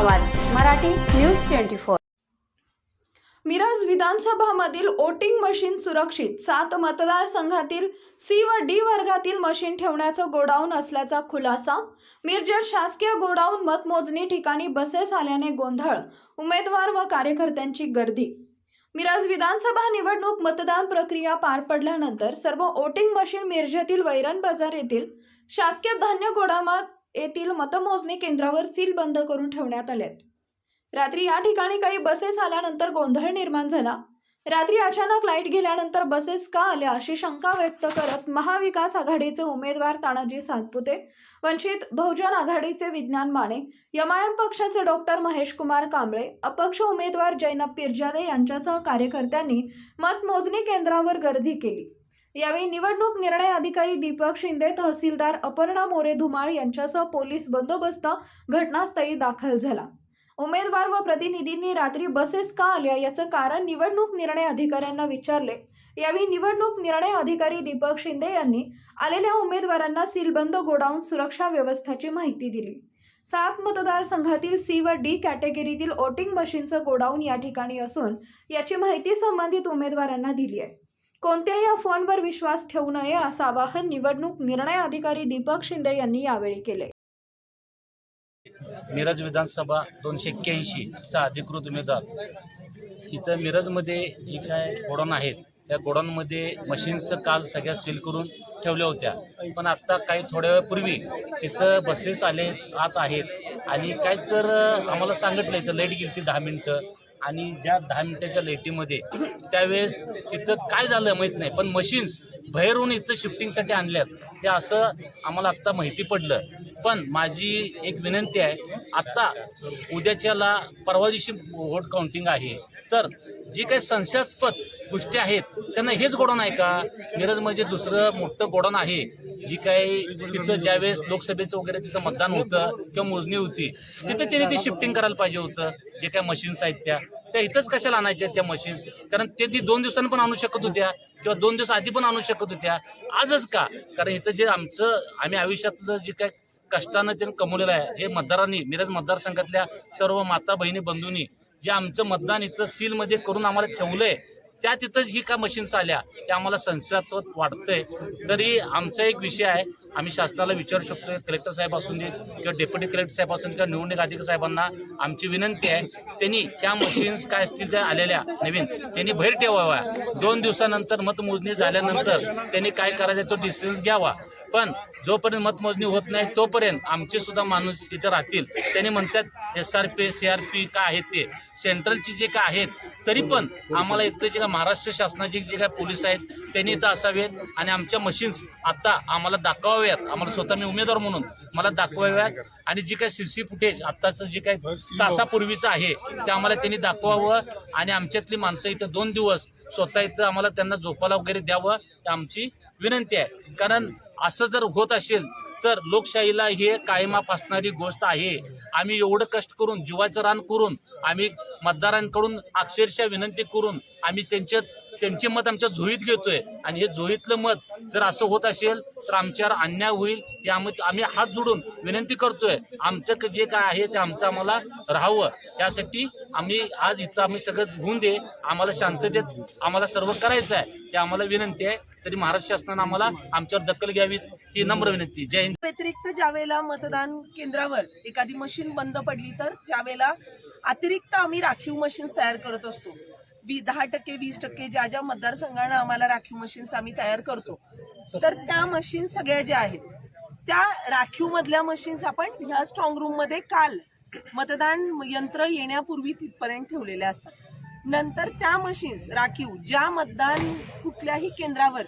Awaaz Marathi news twenty four. Miraj विधानसभामधील voting machine सुरक्षित सात मतदारसंघातील सी व डी वर्गातील मशीन ठेवण्याचं गोडाऊन असल्याचा खुलासा मिरजेत शासकीय गोडाऊन मतमोजणी ठिकाणी बसेस आल्याने गोंधळ उमेदवार व कार्यकर्त्यांची गर्दी. मिरज विधानसभा निवडणूक मतदान प्रक्रिया पार पडल्यानंतर सर्व वोटिंग मशीन मिरजेतील वैरण बाजार येथील शासकीय धान्य गोडामात येथील मतमोजणी केंद्रावर सील बंद करून ठेवण्यात आलेत. रात्री या ठिकाणी काही बसेस आल्यानंतर गोंधळ निर्माण झाला. रात्री अचानक लाइट गेल्यानंतर बसेस का आल्या अशी शंका व्यक्त करत महाविकास आघाडीचे उमेदवार तानाजी सातपुते वंचित बहुजन आघाडीचे विज्ञान माने यमायम पक्षाचे डॉक्टर महेश कुमार कांबळे अपक्ष उमेदवार जैनब पिरजादे यांच्यासह कार्यकर्त्यांनी मतमोजणी केंद्रावर गर्दी केली. यावेळी निवडणूक निर्णय अधिकारी दीपक शिंदे तहसीलदार अपर्णा मोरे धुमाळ यांच्यासह पोलीस बंदोबस्त घटनास्थळी दाखल झाला. उमेदवार व प्रतिनिधींनी रात्री बसेस का आल्या याचं कारण निवडणूक निर्णय अधिकाऱ्यांना विचारले. यावेळी निवडणूक निर्णय अधिकारी दीपक शिंदे यांनी आलेल्या उमेदवारांना सीलबंद गोडाऊन सुरक्षा व्यवस्थेची माहिती दिली. सात मतदारसंघातील सी व डी कॅटेगरीतील वोटिंग मशीनचं गोडाऊन या ठिकाणी असून याची माहिती संबंधित उमेदवारांना दिली आहे. कोणत्याही अफवांवर विश्वास ठेवू नये असं आवाहन निवडणूक निर्णय अधिकारी दीपक शिंदे यांनी यावेळी केले. मिरज विधानसभा दोनशे एक्क्याऐंशीचा अधिकृत उमेदवार. इथं मिरजमध्ये जी काय गोडाऊन आहेत त्या गोडाऊनमध्ये मशीन्सचं काल सगळ्या सील करून ठेवल्या होत्या. पण आत्ता काही थोड्या वेळापूर्वी तिथं बसेस आले आत आहेत. आणि काय तर आम्हाला सांगितलं इथं लाइट गेली ती दहा मिनटं. आणि ज्या दहा मिनिटाच्या लेटीमध्ये त्यावेळेस तिथं काय झालं माहीत नाही पण मशीन्स बाहेरून इथं शिफ्टिंगसाठी आणल्यात. ते असं आम्हाला आत्ता माहिती पडलं. पण माझी एक विनंती आहे आत्ता उद्याच्याला परवा दिवशी वोट काउंटिंग आहे. तर जी काही संशयास्पद गोष्टी आहेत त्यांना हेच गोडाऊन आहे का? मिरजमध्ये म्हणजे दुसरं मोठं गोडाऊन आहे. जी काही तिथं ज्यावेळेस लोकसभेचं वगैरे तिथं मतदान होतं किंवा मोजणी होती तिथं त्यांनी ते शिफ्टिंग करायला पाहिजे होतं जे काय मशीन्स आहेत त्या. त्या इथंच कशाला आणायच्या त्या मशीन्स कारण ते ती दोन दिवसांनी पण आणू शकत होत्या किंवा दोन दिवस आधी पण आणू शकत होत्या. आजच का? कारण इथं जे आमचं आम्ही आयुष्यातलं जे काय कष्टानं त्यांनी कमवलेलं आहे जे मतदारांनी मिरज मतदारसंघातल्या सर्व माता बहिणी बंधूंनी जे आमचं मतदान इथं सीलमध्ये करून आम्हाला ठेवलंय त्या तिथं जी का मशीन्स आल्या त्या आम्हाला संशयास्पद वाटतंय. तरी आमचा एक विषय आहे आम्ही शासनाला विचारू शकतो कलेक्टर साहेब असून दे किंवा डेप्युटी कलेक्टर साहेब असून किंवा निवडणूक अधिकारी साहेबांना आमची विनंती आहे त्यांनी त्या मशीन्स काय असतील त्या आलेल्या नवीन त्यांनी बाहेर ठेवाव्या दोन दिवसानंतर मतमोजणी झाल्यानंतर त्यांनी काय करायचं तो डिसिजन्स घ्यावा. पण जोपर्यंत मतमोजणी होत नाही तोपर्यंत आमचे सुद्धा माणूस इथं राहतील. त्यांनी म्हणतात S R P C R P काय आहेत ते? सेंट्रलची जे काय आहेत तरी पण आम्हाला इथं जे काय महाराष्ट्र शासनाचे जे काय पोलीस आहेत त्यांनी इथं असावेत आणि आमच्या मशीन्स आता आम्हाला दाखवाव्यात. आम्हाला स्वतः मी उमेदवार म्हणून मला दाखवाव्यात. आणि जी काय सी सी फुटेज आत्ताचं जे काय तासापूर्वीचं आहे ते आम्हाला त्यांनी दाखवावं आणि आमच्यातली माणसं इथं दोन दिवस स्वतः इथं आम्हाला त्यांना झोपायला वगैरे द्यावं ही आमची विनंती आहे. कारण असं जर होत असेल तर लोकशाहीला हे कायमाप असणारी गोष्ट आहे. आम्ही एवढं कष्ट करून जीवाचं रान करून आम्ही मतदारांकडून अक्षरशः विनंती करून आम्ही त्यांच्या त्यांचे मत आमच्या झोळीत घेतोय. आणि हे झोळीतलं मत जर असं होत असेल तर आमच्यावर अन्याय होईल यामध्ये आम्ही हात जोडून विनंती करतोय. आमचं जे काय आहे ते आमचं आम्हाला राहावं. त्यासाठी आम्ही आज इथं आम्ही सगळं होऊन दे आम्हाला शांततेत आम्हाला सर्व करायचं आहे ते आम्हाला विनंती आहे. तरी महाराष्ट्र शासनानं आम्हाला आमच्यावर दखल घ्यावी ही नम्र विनंती. जय हिंद. व्यतिरिक्त ज्यावेळेला मतदान केंद्रावर एखादी मशीन बंद पडली तर त्यावेळेला अतिरिक्त आम्ही राखीव मशीन्स तयार करत असतो. दहा टक्के वीस टक्के ज्या ज्या मतदारसंघांना आम्हाला राखीव मशीन्स आम्ही तयार करतो. तर त्या मशीन सगळ्या ज्या आहेत त्या राखीव मधल्या मशीन्स आपण ह्या स्ट्रॉंग रूममध्ये काल मतदान यंत्र येण्यापूर्वी तिथपर्यंत ठेवलेल्या असतात. नंतर त्या मशीन्स राखीव ज्या मतदान कुठल्याही केंद्रावर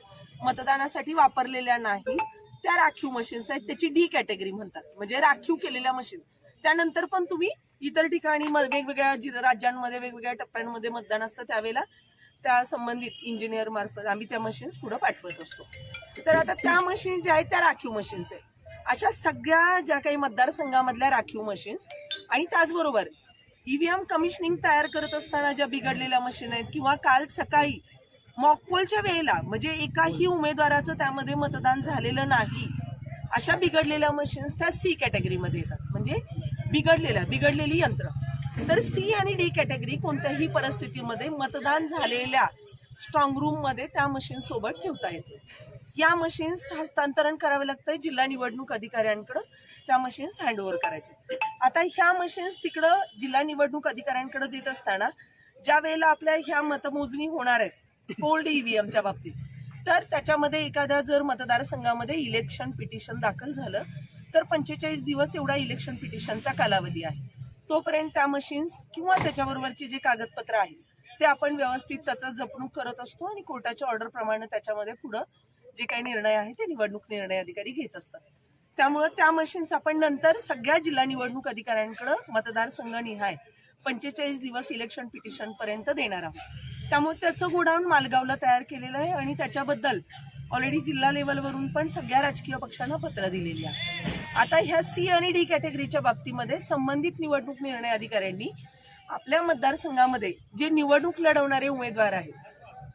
मतदानासाठी वापरलेल्या नाही त्या राखीव मशीन्स आहेत त्याची डी कॅटेगरी म्हणतात. म्हणजे राखीव केलेल्या मशीन त्यानंतर पण तुम्ही इतर ठिकाणी वेगवेगळ्या राज्यांमध्ये वेगवेगळ्या टप्प्यांमध्ये मतदान असतं. त्यावेळेला त्या संबंधित इंजिनियर मार्फत आम्ही त्या मशीन्स पुढे पाठवत असतो. तर आता त्या मशीन ज्या आहेत त्या राखीव मशीन्स आहेत. अशा सगळ्या ज्या काही मतदारसंघामधल्या राखीव मशीन्स आणि त्याचबरोबर ईव्हीएम कमिशनिंग तयार करत असताना ज्या बिघडलेल्या मशीन आहेत किंवा काल सकाळी मॉकपोलच्या वेळेला म्हणजे एकाही उमेदवाराचं त्यामध्ये मतदान झालेलं नाही अशा बिघडलेल्या मशीन्स त्या सी कॅटेगरीमध्ये येतात. म्हणजे बिघडलेलं बिघडलेली यंत्र. तर सी आणि डी कॅटेगरी कोणत्याही परिस्थितीमध्ये मतदान झालेल्या स्ट्रॉंग रूममध्ये त्या मशीन सोबत ठेवता येते. या मशीन्स हस्तांतरण करावे लागतं जिल्हा निवडणूक अधिकाऱ्यांकडं त्या मशीन्स हँडओव्हर करायचे. आता ह्या मशीन्स तिकडं जिल्हा निवडणूक अधिकाऱ्यांकडे देत असताना ज्या वेळेला आपल्या ह्या मतमोजणी होणार आहेत पोल्ड ईव्हीएमच्या बाबतीत तर त्याच्यामध्ये एखाद्या जर मतदारसंघामध्ये इलेक्शन पिटिशन दाखल झालं तर पंचेचाळीस दिवस एवढा इलेक्शन पिटिशनचा कालावधी आहे. तोपर्यंत त्या मशीन्स किंवा त्याच्याबरोबरची जे कागदपत्र आहेत ते आपण व्यवस्थित त्याचं जपणूक करत असतो आणि कोर्टाच्या ऑर्डरप्रमाणे त्याच्यामध्ये पुढं जे काही निर्णय आहे ते निवडणूक निर्णय अधिकारी घेत असतात. त्यामुळं त्या मशीन्स आपण नंतर सगळ्या जिल्हा निवडणूक अधिकाऱ्यांकडं मतदारसंघ निहाय पंचेचाळीस दिवस इलेक्शन पिटिशनपर्यंत देणार आहोत. त्यामुळे त्याचं गोडाऊन मालगावला तयार केलेलं आहे आणि त्याच्याबद्दल ऑलरेडी जिल्हा लेवलवरून पण सगळ्या राजकीय पक्षांना पत्र दिलेली आहे. आता ह्या सी आणि डी कॅटेगरीच्या बाबतीमध्ये संबंधित निवडणूक निर्णय अधिकाऱ्यांनी आपल्या मतदारसंघामध्ये जे निवडणूक लढवणारे उमेदवार आहेत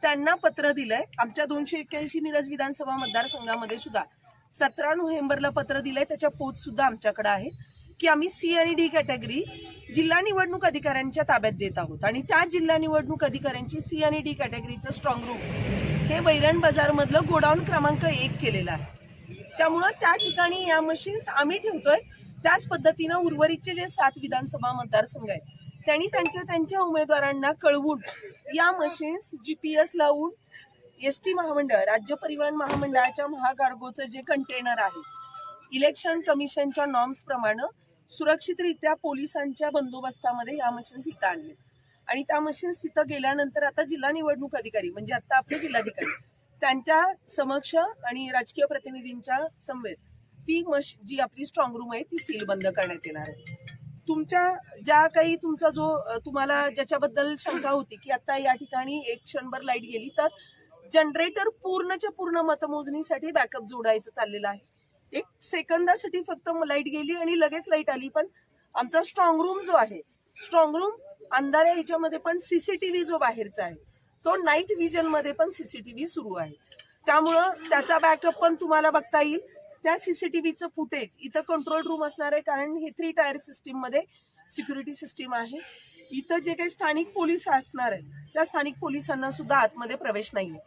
त्यांना पत्र दिलंय. आमच्या दोनशे एक्क्याऐंशी मिरज विधानसभा मतदारसंघामध्ये सुद्धा सतरा नोव्हेंबरला पत्र दिलंय. त्याच्या पोच सुद्धा आमच्याकडे आहे. की आम्ही सी आणि डी कॅटेगरी जिल्हा निवडणूक अधिकाऱ्यांच्या ताब्यात देत आहोत. आणि त्या जिल्हा निवडणूक अधिकाऱ्यांची सी आणि डी कॅटेगरीचं स्ट्रॉंग रूम हे बैरण बाजारमधलं गोडाऊन क्रमांक एक केलेलं आहे. त्यामुळं त्या ठिकाणी या मशीन्स आम्ही ठेवतोय. त्याच पद्धतीनं उर्वरितचे जे सात विधानसभा मतदारसंघ आहेत त्यांनी त्यांच्या त्यांच्या उमेदवारांना कळवून या मशीन्स जी पी एस लावून एस टी महामंडळ राज्य परिवहन महामंडळाच्या महाकार्गोचं जे कंटेनर आहे इलेक्शन कमिशनच्या नॉर्म्सप्रमाणे सुरक्षितरित्या पोलिसांच्या बंदोबस्तामध्ये या मशीन्स इथं आणले. आणि त्या मशीन्स तिथं गेल्यानंतर आता जिल्हा निवडणूक अधिकारी म्हणजे आता आपले जिल्हाधिकारी त्यांच्या समक्ष आणि राजकीय प्रतिनिधींच्या समवेत ती मश जी आपली स्ट्रॉंग रूम आहे ती सील बंद करण्यात येणार आहे. तुमच्या ज्या काही तुमचा जो तुम्हाला ज्याच्याबद्दल शंका होती की आता या ठिकाणी एक क्षणभर लाइट गेली तर जनरेटर पूर्णच्या पूर्ण मतमोजणीसाठी बॅकअप जोडायचं चाललेलं आहे. एक सेकंदासाठी फक्त लाइट गेली आणि लगेच लाइट आली. पण आमचा स्ट्रॉंग रूम जो आहे स्ट्रॉंग रूम अंधाऱ्या ह्याच्यामध्ये पण सीसीटीव्ही जो बाहेरचा आहे तो नाईट व्हिजनमध्ये पण सीसीटीव्ही सुरू आहे. त्यामुळं त्याचा बॅकअप पण तुम्हाला बघता येईल. त्या सीसीटीव्हीचं फुटेज इथं कंट्रोल रूम असणार आहे कारण हे थ्री टायर सिस्टीममध्ये सिक्युरिटी सिस्टीम आहे. इथं जे काही स्थानिक पोलीस असणार आहेत त्या स्थानिक पोलिसांना सुद्धा आतमध्ये प्रवेश नाहीये.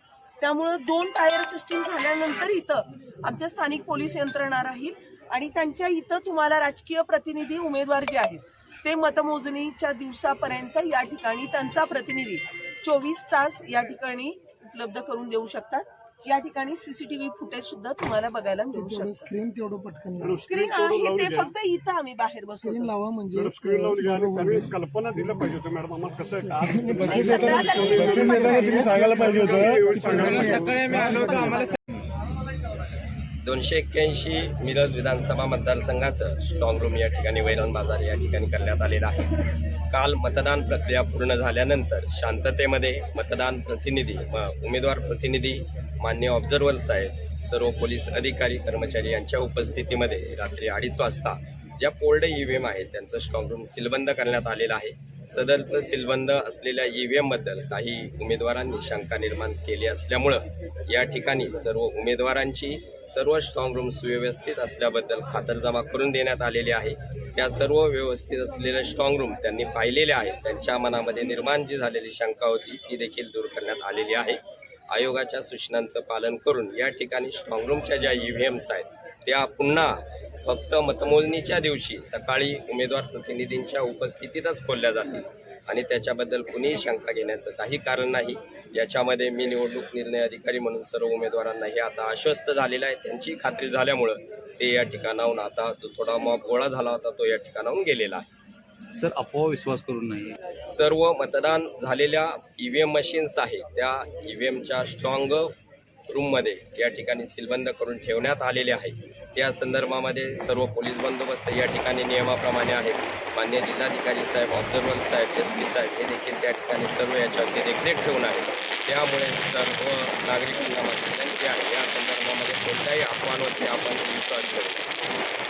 त्यामुळं दोन टायर सिस्टीम झाल्यानंतर इथं आमच्या स्थानिक पोलीस यंत्रणा राहील आणि त्यांच्या इथं तुम्हाला राजकीय प्रतिनिधी उमेदवार जे आहेत ते मतमोजणीच्या दिवसापर्यंत या ठिकाणी त्यांचा प्रतिनिधी चोवीस तास या ठिकाणी उपलब्ध करून देऊ शकतात. या ठिकाणी सीसीटीव्ही फुटेज सुद्धा तुम्हाला बघायला मिळू शकतं. स्क्रीन तेवढं पटकन लावा. स्क्रीन आहे ते फक्त इथं आम्ही बाहेर स्क्रीन बसतो लावा म्हणजे जर स्क्रीन लावली आणि त्यांनी. कल्पना दिलं पाहिजे होतं मॅडम आम्हाला कसं आहे. आणि का बक्षीस सतरा देताना- तारखेला बक्षीस देताना तुम्ही सांगायला पाहिजे दोनशे एक्क्याऐंशी मिरज विधानसभा मतदारसंघाचं स्ट्रॉंग रूम या ठिकाणी वैरण बाजार या ठिकाणी करण्यात आलेलं आहे. काल मतदान प्रक्रिया पूर्ण झाल्यानंतर शांततेमध्ये मतदान प्रतिनिधी उमेदवार प्रतिनिधी मान्य ऑब्झर्वर साहेब सर्व पोलीस अधिकारी कर्मचारी यांच्या उपस्थितीमध्ये रात्री अडीच वाजता ज्या पोल्ड ई व्ही एम आहेत त्यांचं स्ट्रॉंग रूम सीलबंद करण्यात आलेलं आहे. सदरचं सीलबंद असलेल्या ई व्ही एमबद्दल काही उमेदवारांनी शंका निर्माण केली असल्यामुळं या ठिकाणी सर्व उमेदवारांची सर्व स्ट्रॉंग रूम सुव्यवस्थित असल्याबद्दल खातरजमा करून देण्यात आलेली आहे. त्या सर्व व्यवस्थित असलेल्या स्ट्रॉंग रूम त्यांनी पाहिलेल्या आहेत. त्यांच्या मनामध्ये निर्माण जी झालेली शंका होती ती देखील दूर करण्यात आलेली आहे. आयोगाच्या सूचनांचं पालन करून या ठिकाणी स्ट्रॉंग रूमच्या ज्या ई व्ही एम्स आहेत त्या पुन्हा फक्त मतमोजणीच्या दिवशी सकाळी उमेदवार प्रतिनिधींच्या उपस्थितीतच खोलल्या जातील. आणि त्याच्याबद्दल कुणीही शंका घेण्याचं काही कारण नाही. याच्यामध्ये मी निवडणूक निर्णय अधिकारी म्हणून सर्व उमेदवारांना हे आता आश्वस्त झालेलं आहे. त्यांची खात्री झाल्यामुळं ते या ठिकाणाहून आता जो थोडा मॉब गोळा झाला होता तो या ठिकाणाहून गेलेला आहे. सर अफवा विश्वास करून नाही. सर्व मतदान झालेल्या ई व्ही एम मशीन्स आहेत. त्या ई व्ही एमच्या स्ट्रॉंग रूममध्ये या ठिकाणी सीलबंद करून ठेवण्यात आलेले आहे. त्या संदर्भामध्ये सर्व पोलीस बंदोबस्त या ठिकाणी नियमाप्रमाणे आहे मान्य जिल्हाधिकारी साहेब ऑब्झर्वर साहेब एस पी साहेब हे देखील त्या ठिकाणी सर्व याच्यावरती देखरेख ठेवून आहे त्यामुळे सर्व नागरिकांना विनंती आहे. या संदर्भामध्ये कोणत्याही अफवांवरती आपण विश्वास ठेवू